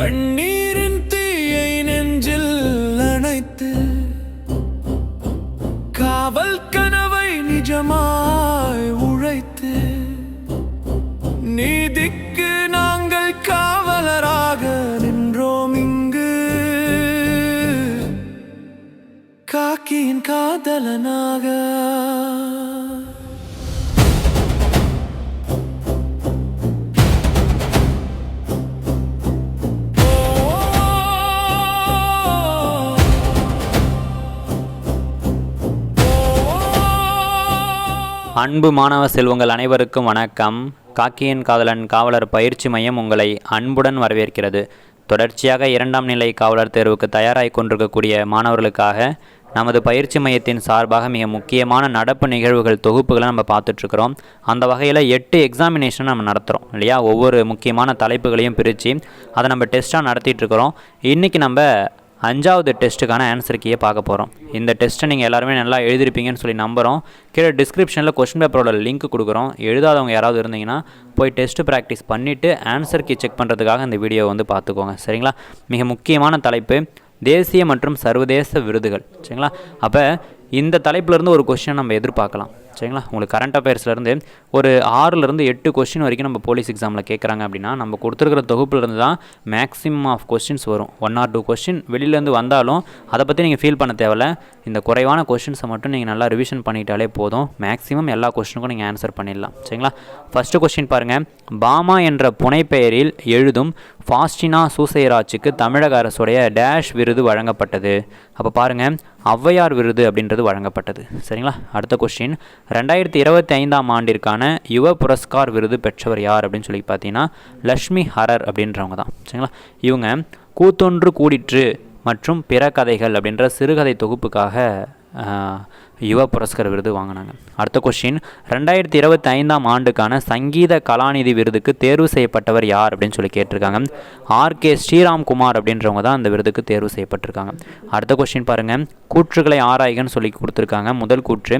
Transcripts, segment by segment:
கண்ணீரின் தீயை நெஞ்சில் அணைத்து காவல் கனவை நிஜமாய் உழைத்து நீதிக்கு நாங்கள் காவலராக நின்றோம் இங்கு. காக்கியின் காதலனாக. அன்பு மாணவ செல்வங்கள் அனைவருக்கும் வணக்கம். காக்கியின் காதலன் காவலர் பயிற்சி மையம் உங்களை அன்புடன் வரவேற்கிறது. தொடர்ச்சியாக இரண்டாம் நிலை காவலர் தேர்வுக்கு தயாராகி கொண்டிருக்கக்கூடிய மாணவர்களுக்காக நமது பயிற்சி மையத்தின் சார்பாக மிக முக்கியமான நடப்பு நிகழ்வுகள் தொகுப்புகளை நம்ம பார்த்துட்ருக்குறோம். அந்த வகையில் எட்டு எக்ஸாமினேஷன் நம்ம நடத்துகிறோம் இல்லையா? ஒவ்வொரு முக்கியமான தலைப்புகளையும் பிரித்து அதை நம்ம டெஸ்ட்டாக நடத்திட்டுருக்குறோம் இன்றைக்கி நம்ம அஞ்சாவது டெஸ்ட்டுக்கான ஆன்சர் கீயை பார்க்க போகிறோம் இந்த டெஸ்ட்டை நீங்கள் எல்லாருமே நல்லா எழுதிருப்பீங்கன்னு சொல்லி நம்புகிறோம் கீழே டிஸ்கிரிப்ஷனில் கொஸ்டின் பேப்பரோட லிங்க் கொடுக்குறோம். எழுதாதவங்க யாராவது இருந்தீங்கன்னா போய் டெஸ்ட்டு ப்ராக்டிஸ் பண்ணிவிட்டு ஆன்சர் கீ செக் பண்ணுறதுக்காக இந்த வீடியோ வந்து பார்த்துக்கோங்க. சரிங்களா? மிக முக்கியமான தலைப்பு தேசிய மற்றும் சர்வதேச விருதுகள். சரிங்களா? அப்போ இந்த தலைப்பிலேருந்து ஒரு கொஸ்டின் நம்ம எதிர்பார்க்கலாம். சரிங்களா? உங்களுக்கு கரண்ட் அஃபேர்ஸ்லேருந்து ஒரு ஆறுலேருந்து எட்டு கொஸ்டின் வரைக்கும் நம்ம போலீஸ் எக்ஸாமில் கேட்குறாங்க அப்படின்னா நம்ம கொடுத்துருக்கிற தொகுப்புலேருந்து தான் மேக்ஸிமம் ஆஃப் கொஸ்டின்ஸ் வரும். ஒன் ஆர் டூ கொஸ்டின் வெளியிலேருந்து வந்தாலும் அதை பற்றி நீங்கள் ஃபீல் பண்ண தேவையில்ல. இந்த குறைவான கொஸ்டின்ஸை மட்டும் நீங்கள் நல்லா ரிவிஷன் பண்ணிட்டாலே போதும். மேக்ஸிமம் எல்லா கொஸ்டினுக்கும் நீங்கள் ஆன்சர் பண்ணிடலாம். சரிங்களா? ஃபஸ்ட்டு கொஸ்டின் பாருங்கள் பாமா என்ற புனைப்பெயரில் எழுதும் ஃபாஸ்டினா சூசைராஜுக்கு தமிழக அரசுடைய டேஷ் விருது வழங்கப்பட்டது. அப்போ பாருங்கள் ஔவையார் விருது அப்படின்றது வழங்கப்பட்டது. சரிங்களா? அடுத்த கொஸ்டின் ரெண்டாயிரத்தி இருபத்தி ஐந்தாம் ஆண்டிற்கான யுவ புரஸ்கார் விருது பெற்றவர் யார் அப்படின்னு சொல்லி பார்த்தீங்கன்னா லக்ஷ்மி ஹரர் அப்படின்றவங்க தான். சரிங்களா? இவங்க கூத்தொன்று கூடிற்று மற்றும் பிற கதைகள் அப்படின்ற சிறுகதை தொகுப்புக்காக ஆஹ், யுவ புரஸ்கர் விருது வாங்கினாங்க. அடுத்த கொஸ்டின் ரெண்டாயிரத்தி இருபத்தி ஐந்தாம் ஆண்டுக்கான சங்கீத கலாநிதி விருதுக்கு தேர்வு செய்யப்பட்டவர் யார் அப்படின்னு சொல்லி கேட்டிருக்காங்க. ஆர் கே ஸ்ரீராம் குமார் அப்படின்றவங்க தான் அந்த விருதுக்கு தேர்வு செய்யப்பட்டிருக்காங்க. அடுத்த கொஸ்டின் பாருங்கள் கூற்றுகளை ஆராய்கன்னு சொல்லி கொடுத்துருக்காங்க. முதல் கூற்று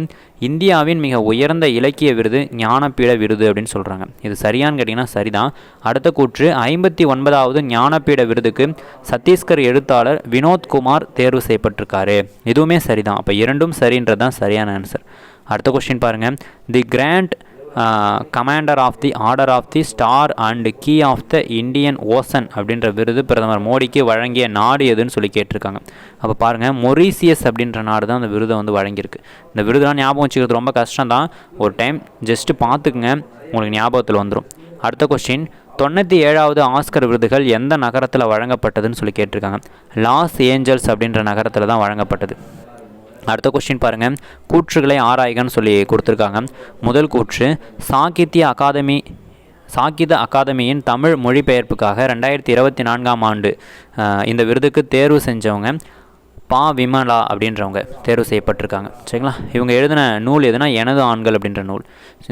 இந்தியாவின் மிக உயர்ந்த இலக்கிய விருது ஞானபீட விருது அப்படின்னு சொல்கிறாங்க இது சரியான்னு கேட்டிங்கன்னா சரிதான். அடுத்த கூற்று ஐம்பத்தி ஒன்பதாவது ஞானப்பீட விருதுக்கு சத்தீஸ்கர் எழுத்தாளர் வினோத்குமார் தேர்வு செய்யப்பட்டிருக்காரு. இதுவுமே சரிதான். அப்போ இரண்டும் சரின்றது தான் சரியான ஆன்சர் அடுத்த கொஸ்டின் பாருங்கள் the grand commander of the order of the star and key of the Indian ocean அப்படின்ற விருது பிரதமர் மோடிக்கு வழங்கிய நாடு எதுன்னு சொல்லி கேட்டிருக்காங்க. அப்போ பாருங்கள் மொரீசியஸ் அப்படின்ற நாடு தான் அந்த விருதை வந்து வழங்கியிருக்கு. இந்த விருதெல்லாம் ஞாபகம் வச்சுக்கிறது ரொம்ப கஷ்டம் தான் ஒரு டைம் ஜஸ்ட்டு பார்த்துக்குங்க உங்களுக்கு ஞாபகத்தில் வந்துடும் அடுத்த கொஸ்டின் தொண்ணூற்றி ஏழாவது ஆஸ்கர் விருதுகள் எந்த நகரத்தில் வழங்கப்பட்டதுன்னு சொல்லி கேட்டிருக்காங்க. லாஸ் ஏஞ்சல்ஸ் அப்படின்ற நகரத்தில் தான் வழங்கப்பட்டது. அடுத்த கொஸ்டின் பாருங்கள் கூற்றுகளை ஆராய்கன்னு சொல்லி கொடுத்துருக்காங்க. முதல் கூற்று சாகித்ய அகாதமி சாகித அகாதமியின் தமிழ் மொழிபெயர்ப்புக்காக ரெண்டாயிரத்தி இருபத்தி நான்காம் ஆண்டு இந்த விருதுக்கு தேர்வு செஞ்சவங்க பா விமலா அப்படின்றவங்க தேர்வு செய்யப்பட்டிருக்காங்க. சரிங்களா? இவங்க எழுதின நூல் எதுனா எனது ஆண்கள் அப்படின்ற நூல்.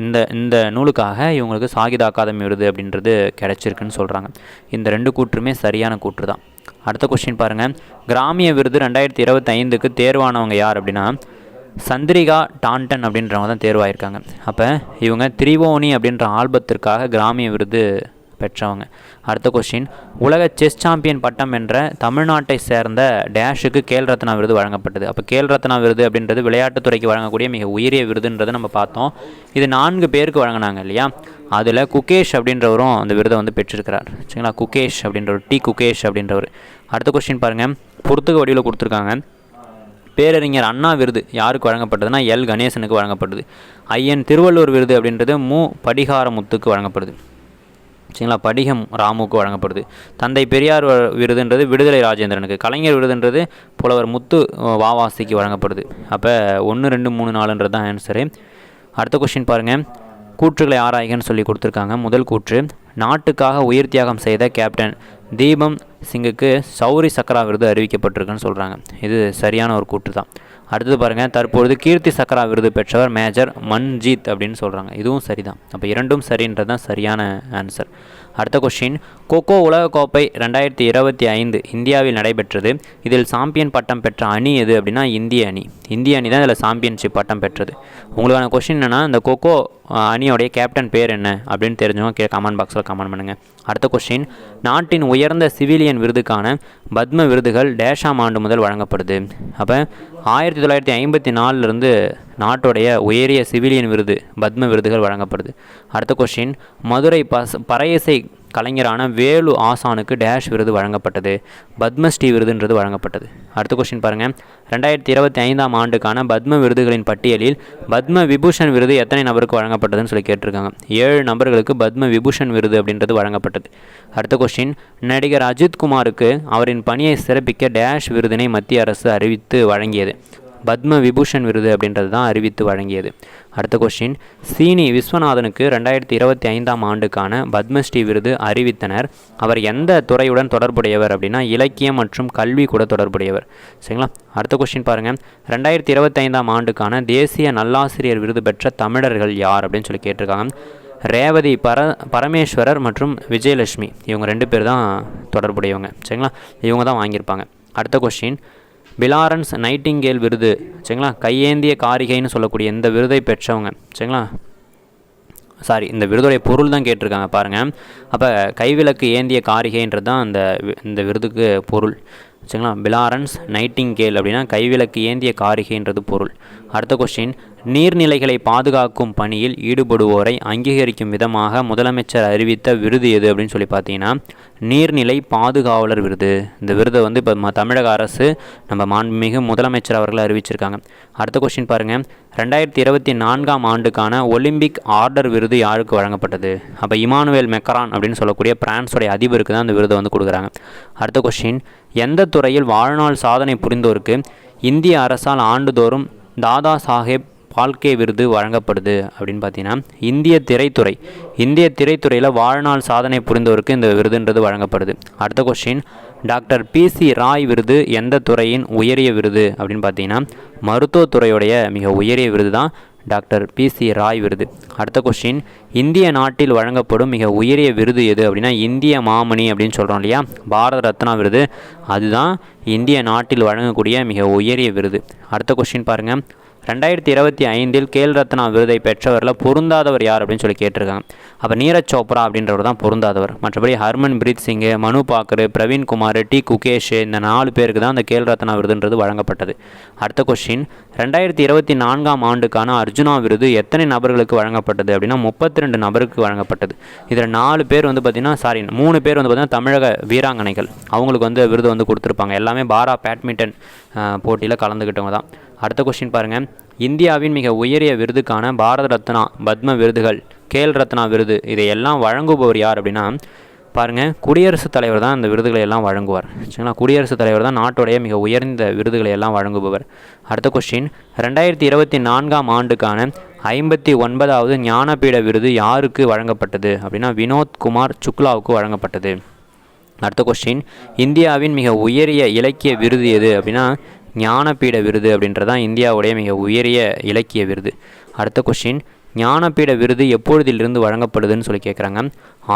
இந்த இந்த நூலுக்காக இவங்களுக்கு சாகித அகாதமி விருது அப்படின்றது கிடைச்சிருக்குன்னு சொல்கிறாங்க இந்த ரெண்டு கூற்றுமே சரியான கூற்று தான். அடுத்த கொஸ்டின் பாருங்கள் கிராமிய விருது ரெண்டாயிரத்தி இருபத்தைந்துக்கு தேர்வானவங்க யார் அப்படின்னா சந்திரிகா டாண்டன் அப்படின்றவங்க தான் தேர்வாயிருக்காங்க. அப்போ இவங்க திரிவோணி அப்படின்ற ஆல்பத்திற்காக கிராமிய விருது பெற்றவங்க. அடுத்த கொஸ்டின் உலக செஸ் சாம்பியன் பட்டம் என்ற தமிழ்நாட்டை சேர்ந்த டேஷுக்கு கேல் ரத்னா விருது வழங்கப்பட்டது. அப்போ கேல் ரத்னா விருது அப்படின்றது விளையாட்டுத்துறைக்கு வழங்கக்கூடிய மிக உயரிய விருதுன்றதை நம்ம பார்த்தோம். இது நான்கு பேருக்கு வழங்கினாங்க இல்லையா? அதில் குகேஷ் அப்படின்றவரும் அந்த விருதை வந்து பெற்றிருக்கிறார். சரிங்களா? குகேஷ் அப்படின்றவர் டி குகேஷ் அப்படின்றவர். அடுத்த கொஸ்டின் பாருங்கள் பொறுத்துக்க வடிவில் கொடுத்துருக்காங்க. பேரறிஞர் அண்ணா விருது யாருக்கு வழங்கப்பட்டதுன்னா எல் கணேசனுக்கு வழங்கப்பட்டது ஐயன் திருவள்ளூர் விருது அப்படின்றது மு. படிகாரமுத்துக்கு வழங்கப்படுது. சரிங்களா? படிகம் ராமுக்கு வழங்கப்படுது. தந்தை பெரியார் வ- விருதுன்றது விடுதலை ராஜேந்திரனுக்கு. கலைஞர் விருதுன்றது புலவர் முத்து வாவாசிக்கு வழங்கப்படுது. அப்போ ஒன்று ரெண்டு மூணு நாலுன்றது தான் ஆன்சரு அடுத்த கொஸ்டின் பாருங்கள் கூற்றுகளை ஆராய்கன்னு சொல்லி கொடுத்துருக்காங்க. முதல் கூற்று நாட்டுக்காக உயிர் தியாகம் செய்த கேப்டன் தீபம் சிங்குக்கு சௌரி சக்ரா விருது அறிவிக்கப்பட்டிருக்குன்னு சொல்கிறாங்க இது சரியான ஒரு கூற்று தான் அடுத்தது பாருங்கள் தற்பொழுது கீர்த்தி சக்ரா விருது பெற்றவர் மேஜர் மன்ஜீத் அப்படின்னு சொல்கிறாங்க இதுவும் சரிதான். அப்போ இரண்டும் சரின்றது தான் சரியான ஆன்சர் அடுத்த கொஸ்டின் கொக்கோ உலகக்கோப்பை ரெண்டாயிரத்தி இருபத்தி ஐந்து இந்தியாவில் நடைபெற்றது. இதில் சாம்பியன் பட்டம் பெற்ற அணி எது அப்படின்னா இந்திய அணி. இந்திய அணி தான் இதில் சாம்பியன்ஷிப் பட்டம் பெற்றது. உங்களுக்கான கொஷின் என்னென்னா இந்த கொக்கோ அணியோடைய கேப்டன் பேர் என்ன அப்படின்னு தெரிஞ்சவங்க கீழே கமெண்ட் பாக்ஸில் கமெண்ட் பண்ணுங்கள் அடுத்த கொஷின் நாட்டின் உயர்ந்த சிவிலியன் விருதுக்கான பத்ம விருதுகள் டேஷாம் ஆண்டு முதல் வழங்கப்படுது. அப்போ ஆயிரத்தி தொள்ளாயிரத்தி ஐம்பத்தி நாலுலேருந்து நாட்டுடைய உயரிய சிவிலியன் விருது பத்ம விருதுகள் வழங்கப்படுது. அடுத்த கொஷின் மதுரை பஸ் பறையசை கலைஞரான வேலு ஆசானுக்கு டேஷ் விருது வழங்கப்பட்டது. பத்மஸ்ரீ விருதுன்றது வழங்கப்பட்டது. அடுத்த கொஸ்டின் பாருங்கள் ரெண்டாயிரத்தி இருபத்தி ஐந்தாம் ஆண்டுக்கான பத்ம விருதுகளின் பட்டியலில் பத்ம விபூஷன் விருது எத்தனை நபருக்கு வழங்கப்பட்டதுன்னு சொல்லி கேட்டிருக்காங்க. ஏழு நபர்களுக்கு பத்ம விபூஷன் விருது அப்படின்றது வழங்கப்பட்டது. அடுத்த கொஸ்டின் நடிகர் அஜித் குமாருக்கு அவரின் பணியை சிறப்பிக்க டேஷ் விருதினை மத்திய அரசு அறிவித்து வழங்கியது. பத்ம விபூஷன் விருது அப்படின்றது தான் அறிவித்து வழங்கியது. அடுத்த கொஸ்டின் சீனி விஸ்வநாதனுக்கு ரெண்டாயிரத்தி இருபத்தி ஐந்தாம் ஆண்டுக்கான பத்மஸ்ரீ விருது அறிவித்தனர். அவர் எந்த துறையுடன் தொடர்புடையவர் அப்படின்னா இலக்கியம் மற்றும் கல்வி கூட தொடர்புடையவர். சரிங்களா? அடுத்த கொஸ்டின் பாருங்கள் ரெண்டாயிரத்தி இருபத்தி ஐந்தாம் ஆண்டுக்கான தேசிய நல்லாசிரியர் விருது பெற்ற தமிழர்கள் யார் அப்படின்னு சொல்லி கேட்டிருக்காங்க. ரேவதி பர பரமேஸ்வரர் மற்றும் விஜயலட்சுமி. இவங்க ரெண்டு பேர் தான் தொடர்புடையவங்க. சரிங்களா? இவங்க தான் வாங்கியிருப்பாங்க. அடுத்த கொஸ்டின் பிலாரன்ஸ் நைட்டிங்கேல் விருது. சரிங்களா? கையேந்திய காரிகைன்னு சொல்லக்கூடிய இந்த விருதை பெற்றவங்க. சரிங்களா? சாரி இந்த விருதுடைய பொருள் தான் கேட்டிருக்காங்க பாருங்கள் அப்போ கைவிளக்கு ஏந்திய காரிகைன்றது தான் அந்த வி- இந்த விருதுக்கு பொருள். சரிங்களா? பிலாரன்ஸ் நைட்டிங்கேல் அப்படின்னா கைவிளக்கு ஏந்திய காரிகைன்றது பொருள். அடுத்த கொஸ்டின் நீர்நிலைகளை பாதுகாக்கும் பணியில் ஈடுபடுவோரை அங்கீகரிக்கும் விதமாக முதலமைச்சர் அறிவித்த விருது எது அப்படின்னு சொல்லி பார்த்தீங்கன்னா நீர்நிலை பாதுகாவலர் விருது. இந்த விருதை வந்து இப்போ தமிழக அரசு நம்ம மாண்புமிகு முதலமைச்சர் அவர்கள் அறிவிச்சிருக்காங்க. அடுத்த கொஸ்டின் பாருங்கள் ரெண்டாயிரத்தி இருபத்தி நான்காம் ஆண்டுக்கான ஒலிம்பிக் ஆர்டர் விருது யாருக்கு வழங்கப்பட்டது? அப்போ இமானுவேல் மெக்கரான் அப்படின்னு சொல்லக்கூடிய பிரான்ஸோடைய அதிபருக்கு தான் அந்த விருதை வந்து கொடுக்குறாங்க. அடுத்த கொஸ்டின் எந்த துறையில் வாழ்நாள் சாதனை புரிந்தோருக்கு இந்திய அரசால் ஆண்டுதோறும் தாதா சாஹேப் ஃபால்கே விருது வழங்கப்படுது அப்படின்னு பார்த்தீங்கன்னா இந்திய திரைத்துறை. இந்திய திரைத்துறையில் வாழ்நாள் சாதனை புரிந்தவருக்கு இந்த விருதுன்றது வழங்கப்படுது. அடுத்த கொஸ்டின் டாக்டர் பிசி ராய் விருது எந்த துறையின் உயரிய விருது அப்படின்னு பார்த்தீங்கன்னா மருத்துவத்துறையுடைய மிக உயரிய விருது தான் டாக்டர் பிசி ராய் விருது. அடுத்த கொஸ்டின் இந்திய நாட்டில் வழங்கப்படும் மிக உயரிய விருது எது அப்படின்னா இந்திய மாமணி அப்படின்னு சொல்கிறோம் இல்லையா? பாரத ரத்னா விருது. அதுதான் இந்திய நாட்டில் வழங்கக்கூடிய மிக உயரிய விருது. அடுத்த கொஸ்டின் பாருங்கள் ரெண்டாயிரத்தி இருபத்தி ஐந்தில் கேல் ரத்னா விருதை பெற்றவரில் பொருந்தாதவர் யார் அப்படின்னு சொல்லி கேட்டிருக்காங்க. அப்போ நீரஜ் சோப்ரா அப்படின்றவர் தான் பொருந்தாதவர். மற்றபடி ஹர்மன் பிரீத் சிங்கு மனு பாக்கர் பிரவீன் குமார் டி குகேஷ் இந்த நாலு பேருக்கு தான் அந்த கேல் ரத்னா விருதுன்றது வழங்கப்பட்டது. அடுத்த கொஸ்டின் ரெண்டாயிரத்தி இருபத்தி நான்காம் ஆண்டுக்கான அர்ஜுனா விருது எத்தனை நபர்களுக்கு வழங்கப்பட்டது அப்படின்னா முப்பத்தி ரெண்டு நபருக்கு வழங்கப்பட்டது. இதில் நாலு பேர் வந்து பார்த்திங்கன்னா சாரி மூணு பேர் வந்து பார்த்திங்கன்னா தமிழக வீராங்கனைகள். அவங்களுக்கு வந்து விருது வந்து கொடுத்துருப்பாங்க. எல்லாமே பாரா பேட்மிண்டன் போட்டியில் கலந்துக்கிட்டவங்க தான். அடுத்த கொஸ்டின் பாருங்கள் இந்தியாவின் மிக உயரிய விருதுக்கான பாரத ரத்னா பத்ம விருதுகள் கேல் ரத்னா விருது இதையெல்லாம் வழங்குபவர் யார் அப்படின்னா பாருங்கள் குடியரசுத் தலைவர் தான் இந்த விருதுகளை எல்லாம் வழங்குவார். சரிங்களா? குடியரசுத் தலைவர் தான் நாட்டுடைய மிக உயர்ந்த விருதுகளை எல்லாம் வழங்குபவர். அடுத்த கொஸ்டின் ரெண்டாயிரத்தி இருபத்தி நான்காம் ஆண்டுக்கான ஐம்பத்தி ஒன்பதாவது ஞானபீட விருது யாருக்கு வழங்கப்பட்டது அப்படின்னா வினோத் குமார் சுக்லாவுக்கு வழங்கப்பட்டது. அடுத்த கொஸ்டின் இந்தியாவின் மிக உயரிய இலக்கிய விருது எது அப்படின்னா ஞானபீட விருது அப்படின்றது தான் இந்தியாவுடைய மிக உயரிய இலக்கிய விருது. அடுத்த கொஷின் ஞானபீட விருது எப்பொழுதிலிருந்து வழங்கப்படுதுன்னு சொல்லி கேட்குறாங்க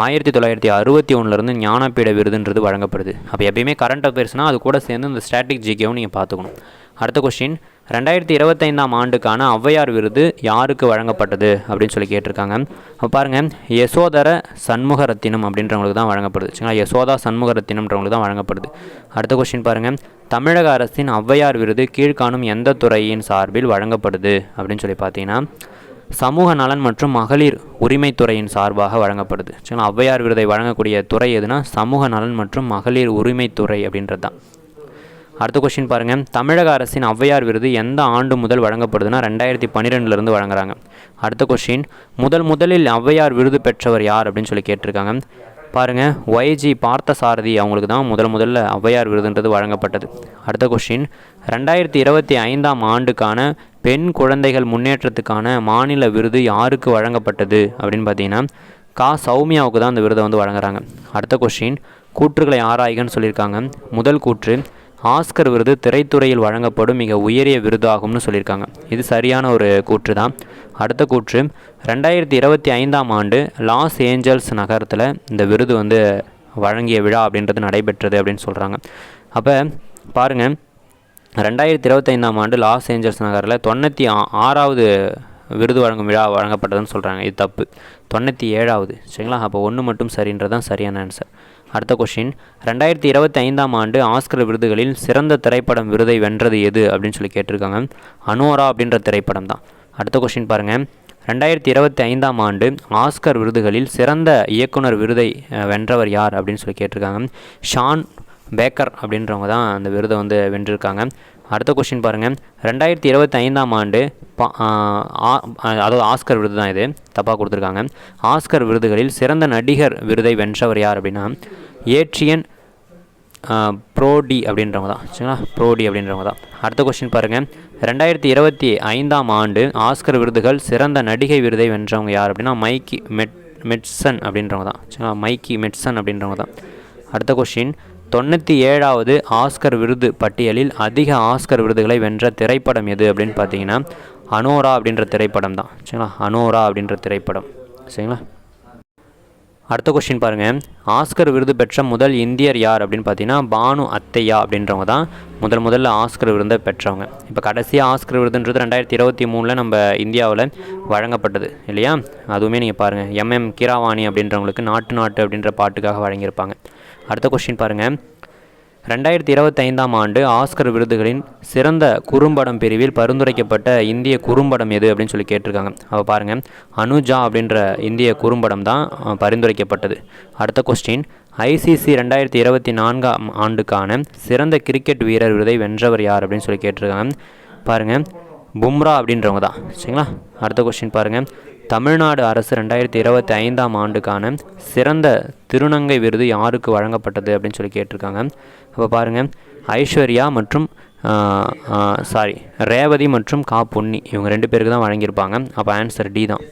ஆயிரத்தி தொள்ளாயிரத்தி அறுபத்தி ஒன்றுலேருந்து ஞானபீட விருதுன்றது வழங்கப்படுது. அப்போ எப்பயுமே கரண்ட் அஃபேர்ஸ்னால் அது கூட சேர்ந்து இந்த ஸ்டாட்டிக் ஜிகேவும் நீங்கள் பார்த்துக்கணும் அடுத்த கொஸ்டின் ரெண்டாயிரத்தி இருபத்தைந்தாம் ஆண்டுக்கான ஔவையார் விருது யாருக்கு வழங்கப்பட்டது? அப்படின்னு சொல்லி கேட்டிருக்காங்க. அப்போ பாருங்கள் யசோதர சண்முகரத்தினம் அப்படின்றவங்களுக்கு தான் வழங்கப்படுது. சரிங்களா யசோதா சண்முகரத்தினம்ன்றவங்களுக்கு தான் வழங்கப்படுது. அடுத்த கொஸ்டின் பாருங்கள் தமிழக அரசின் ஔவையார் விருது கீழ்காணும் எந்த துறையின் சார்பில் வழங்கப்படுது? அப்படின்னு சொல்லி பார்த்தீங்கன்னா சமூக நலன் மற்றும் மகளிர் உரிமைத்துறையின் சார்பாக வழங்கப்படுது. சரிங்களா ஔவையார் விருதை வழங்கக்கூடிய துறை எதுனா சமூக நலன் மற்றும் மகளிர் உரிமைத்துறை அப்படின்றது தான். அடுத்த கொஸ்டின் பாருங்கள் தமிழக அரசின் ஔவையார் விருது எந்த ஆண்டு முதல் வழங்கப்படுதுன்னா ரெண்டாயிரத்தி பன்னிரெண்டுலேருந்து வழங்குறாங்க. அடுத்த கொஸ்டின் முதல் முதலில் ஔவையார் விருது பெற்றவர் யார் அப்படின்னு சொல்லி கேட்டிருக்காங்க. பாருங்கள் ஒய்ஜி பார்த்தசாரதி அவங்களுக்கு தான் முதல் முதல்ல ஔவையார் விருதுன்றது வழங்கப்பட்டது. அடுத்த கொஸ்டின் ரெண்டாயிரத்தி இருபத்தி ஐந்தாம் ஆண்டுக்கான பெண் குழந்தைகள் முன்னேற்றத்துக்கான மாநில விருது யாருக்கு வழங்கப்பட்டது அப்படின்னு பார்த்தீங்கன்னா கா. சௌமியாவுக்கு தான் அந்த விருதை வந்து வழங்குறாங்க. அடுத்த கொஸ்டின் கூற்றுகளை ஆராய்கன்னு சொல்லியிருக்காங்க. முதல் கூற்று. ஆஸ்கர் விருது திரைத்துறையில் வழங்கப்படும் மிக உயரிய விருதாகும்னு சொல்லியிருக்காங்க. இது சரியான ஒரு கூற்று தான் அடுத்த கூற்று ரெண்டாயிரத்தி இருபத்தி ஐந்தாம் ஆண்டு லாஸ் ஏஞ்சல்ஸ் நகரத்தில் இந்த விருது வந்து வழங்கிய விழா அப்படின்றது நடைபெற்றது அப்படின்னு சொல்கிறாங்க அப்போ பாருங்கள் ரெண்டாயிரத்தி இருபத்தைந்தாம் ஆண்டு லாஸ் ஏஞ்சல்ஸ் நகரில் தொண்ணூற்றி ஆ- ஆறாவது விருது வழங்கும் விழா வழங்கப்பட்டதுன்னு சொல்கிறாங்க இது தப்பு. தொண்ணூற்றி ஏழாவது. சரிங்களா? அப்போ ஒன்று மட்டும் சரின்றது தான் சரியான ஆன்சர் அடுத்த கொஷின் ரெண்டாயிரத்தி இருபத்தி ஐந்தாம் ஆண்டு ஆஸ்கர் விருதுகளில் சிறந்த திரைப்படம் விருதை வென்றது எது அப்படின்னு சொல்லி கேட்டிருக்காங்க. அனோரா அப்படின்ற திரைப்படம் தான். அடுத்த கொஷின் பாருங்கள் ரெண்டாயிரத்தி இருபத்தி ஐந்தாம் ஆண்டு ஆஸ்கர் விருதுகளில் சிறந்த இயக்குனர் விருதை வென்றவர் யார் அப்படின்னு சொல்லி கேட்டிருக்காங்க. ஷான் பேக்கர் அப்படின்றவங்க தான் அந்த விருதை வந்து வென்றிருக்காங்க. அடுத்த கொஷின் பாருங்கள் ரெண்டாயிரத்தி இருபத்தி ஐந்தாம் ஆண்டு பா ஆ- அதாவது ஆஸ்கர் விருது தான் இது. தப்பாக கொடுத்துருக்காங்க. ஆஸ்கர் விருதுகளில் சிறந்த நடிகர் விருதை வென்றவர் யார் அப்படின்னா ஏட்ரியன் ப்ரோடி அப்படின்றவங்க தான். சரிங்களா? ப்ரோடி அப்படின்றவங்க தான். அடுத்த கொஸ்டின் பாருங்கள் ரெண்டாயிரத்தி இருபத்தி ஐந்தாம் ஆண்டு ஆஸ்கர் விருதுகள் சிறந்த நடிகை விருதை வென்றவங்க யார் அப்படின்னா மைக்கி மெட் மெட்சன் அப்படின்றவங்க தான். சரிங்களா? மைக்கி மெட்சன் அப்படின்றவங்க தான். அடுத்த கொஸ்டின் தொண்ணூற்றி ஏழாவது ஆஸ்கர் விருது பட்டியலில் அதிக ஆஸ்கர் விருதுகளை வென்ற திரைப்படம் எது அப்படின்னு பார்த்தீங்கன்னா அனோரா அப்படின்ற திரைப்படம் தான். சரிங்களா? அனோரா அப்படின்ற திரைப்படம். சரிங்களா? அடுத்த கொஸ்டின் பாருங்கள் ஆஸ்கர் விருது பெற்ற முதல் இந்தியர் யார் அப்படின்னு பார்த்தீங்கன்னா பானு அத்தையா அப்படின்றவங்க தான் முதல் முதல்ல ஆஸ்கர் விருதை பெற்றவங்க. இப்போ கடைசியாக ஆஸ்கர் விருதுன்றது ரெண்டாயிரத்தி இருபத்தி மூணில் நம்ம இந்தியாவில் வழங்கப்பட்டது இல்லையா? அதுவுமே நீங்கள் பாருங்கள் எம்எம் கீராவாணி அப்படின்றவங்களுக்கு நாட்டு நாட்டு அப்படின்ற பாட்டுக்காக வழங்கியிருப்பாங்க. அடுத்த கொஸ்டின் பாருங்கள் ரெண்டாயிரத்தி இருபத்தைந்தாம் ஆண்டு ஆஸ்கர் விருதுகளின் சிறந்த குறும்படம் பிரிவில் பரிந்துரைக்கப்பட்ட இந்திய குறும்படம் எது அப்படின்னு சொல்லி கேட்டிருக்காங்க. அப்போ பாருங்கள் அனுஜா அப்படின்ற இந்திய குறும்படம் தான் பரிந்துரைக்கப்பட்டது. அடுத்த கொஸ்டின் ஐசிசி ரெண்டாயிரத்தி இருபத்தி நான்காம் ஆண்டுக்கான சிறந்த கிரிக்கெட் வீரர் விருதை வென்றவர் யார் அப்படின்னு சொல்லி கேட்டிருக்காங்க. பாருங்கள் பும்ரா அப்படின்றவங்க தான். சரிங்களா? அடுத்த கொஸ்டின் பாருங்கள் தமிழ்நாடு அரசு ரெண்டாயிரத்தி இருபத்தி ஐந்தாம் ஆண்டுக்கான சிறந்த திருநங்கை விருது யாருக்கு வழங்கப்பட்டது அப்படின்னு சொல்லி கேட்டிருக்காங்க. அப்போ பாருங்கள் ஐஸ்வர்யா மற்றும் சாரி ரேவதி மற்றும் கா பொன்னி இவங்க ரெண்டு பேருக்கு தான் வழங்கியிருப்பாங்க. அப்போ ஆன்சர் டி தான்.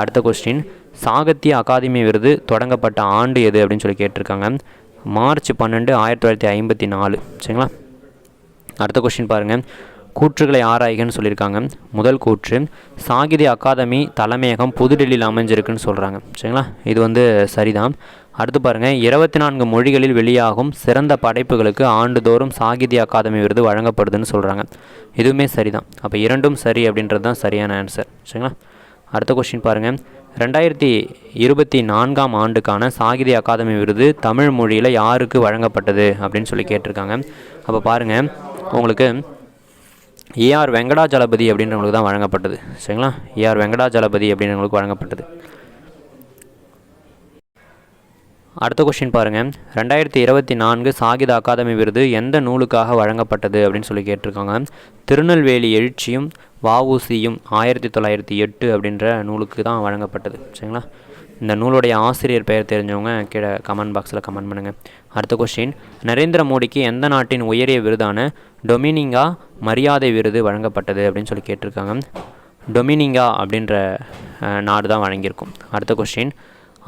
அடுத்த கொஸ்டின் சாகித்ய அகாதமி விருது தொடங்கப்பட்ட ஆண்டு எது அப்படின்னு சொல்லி கேட்டிருக்காங்க. மார்ச் பன்னெண்டு ஆயிரத்தி தொள்ளாயிரத்தி ஐம்பத்தி நாலு. சரிங்களா? அடுத்த கொஸ்டின் பாருங்கள் கூற்றுகளை ஆராய்கன்னு சொல்லியிருக்காங்க. முதல் கூற்று சாகித்ய அகாதமி தலைமையகம் புதுடெல்லியில் அமைஞ்சிருக்குன்னு சொல்கிறாங்க சரிங்களா? இது வந்து சரிதான். அடுத்து பாருங்கள் இருபத்தி நான்கு மொழிகளில் வெளியாகும் சிறந்த படைப்புகளுக்கு ஆண்டுதோறும் சாகித்ய அகாதமி விருது வழங்கப்படுதுன்னு சொல்கிறாங்க இதுவுமே சரிதான். அப்போ இரண்டும் சரி அப்படின்றது தான் சரியான ஆன்சர் சரிங்களா? அடுத்த கொஸ்டின் பாருங்கள் ரெண்டாயிரத்தி இருபத்தி நான்காம் ஆண்டுக்கான சாகித்ய அகாதமி விருது தமிழ் மொழியில் யாருக்கு வழங்கப்பட்டது? அப்படின்னு சொல்லி கேட்டிருக்காங்க. அப்போ பாருங்கள் உங்களுக்கு ஏஆர் வெங்கடாஜலபதி அப்படின்றவங்களுக்கு தான் வழங்கப்பட்டது. சரிங்களா? ஏஆர் வெங்கடாஜலபதி அப்படின்றவங்களுக்கு வழங்கப்பட்டது. அடுத்த கொஸ்டின் பாருங்கள் ரெண்டாயிரத்தி இருபத்தி நான்கு சாகித அகாதமி விருது எந்த நூலுக்காக வழங்கப்பட்டது அப்படின்னு சொல்லி கேட்டிருக்காங்க. திருநெல்வேலி எழுச்சியும் வஉசியும் ஆயிரத்தி தொள்ளாயிரத்தி எட்டு அப்படின்ற நூலுக்கு தான் வழங்கப்பட்டது. சரிங்களா? இந்த நூலுடைய ஆசிரியர் பெயர் தெரிஞ்சவங்க கீழே கமெண்ட் பாக்ஸில் கமெண்ட் பண்ணுங்கள் அடுத்த கொஸ்டின் நரேந்திர மோடிக்கு எந்த நாட்டின் உயரிய விருதான டொமினிங்கா மரியாதை விருது வழங்கப்பட்டது அப்படின்னு சொல்லி கேட்டிருக்காங்க. டொமினிங்கா அப்படின்ற நாடு தான் வழங்கியிருக்கும். அடுத்த question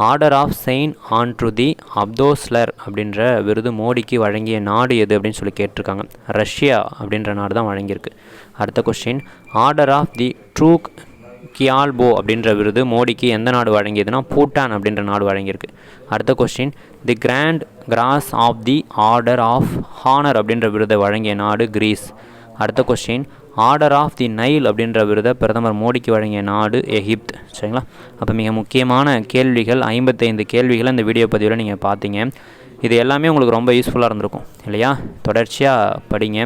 order of Saint Andrew the apostle அப்படின்ற விருது மோடிக்கு வழங்கிய நாடு எது அப்படின்னு சொல்லி கேட்டிருக்காங்க. ரஷ்யா அப்படின்ற நாடு தான் வழங்கியிருக்கு. அடுத்த question order of the Druk Gyalpo அப்படின்ற விருது மோடிக்கு எந்த நாடு வழங்கியதுன்னா பூட்டான் அப்படின்ற நாடு வழங்கியிருக்கு. அடுத்த question the grand cross of the order of honour அப்படின்ற விருதை வழங்கிய நாடு கிரீஸ். அடுத்த question order of the Nile அப்படின்ற விருதை பிரதமர் மோடிக்கு வழங்கிய நாடு எகிப்த். சரிங்களா? அப்போ மிக முக்கியமான கேள்விகள் ஐம்பத்தைந்து கேள்விகளை இந்த வீடியோ பதிவில் நீங்கள் பார்த்தீங்க இது எல்லாமே உங்களுக்கு ரொம்ப யூஸ்ஃபுல்லாக இருந்திருக்கும் இல்லையா? தொடர்ச்சியாக படிங்க.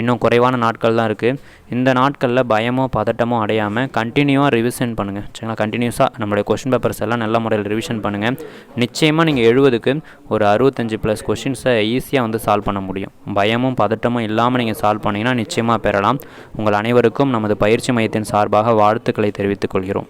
இன்னும் குறைவான நாட்கள் தான் இருக்குது இந்த நாட்களில் பயமோ பதட்டமோ அடையாமல் கண்டினியூவாக ரிவிஷன் பண்ணுங்கள் சரிங்களா? கண்டினியூஸாக நம்மளுடைய கொஷின் பேப்பர்ஸ் எல்லாம் நல்ல முறையில் ரிவிஷன் பண்ணுங்கள் நிச்சயமாக நீங்கள் எழுபதுக்கு ஒரு அறுபத்தஞ்சு ப்ளஸ் கொஷின்ஸை ஈஸியாக வந்து சால்வ் பண்ண முடியும். பயமும் பதட்டமும் இல்லாமல் நீங்கள் சால்வ் பண்ணிங்கன்னா நிச்சயமாக பெறலாம். உங்கள் அனைவருக்கும் நமது பயிற்சி மையத்தின் சார்பாக வாழ்த்துக்களை தெரிவித்துக் கொள்கிறோம்.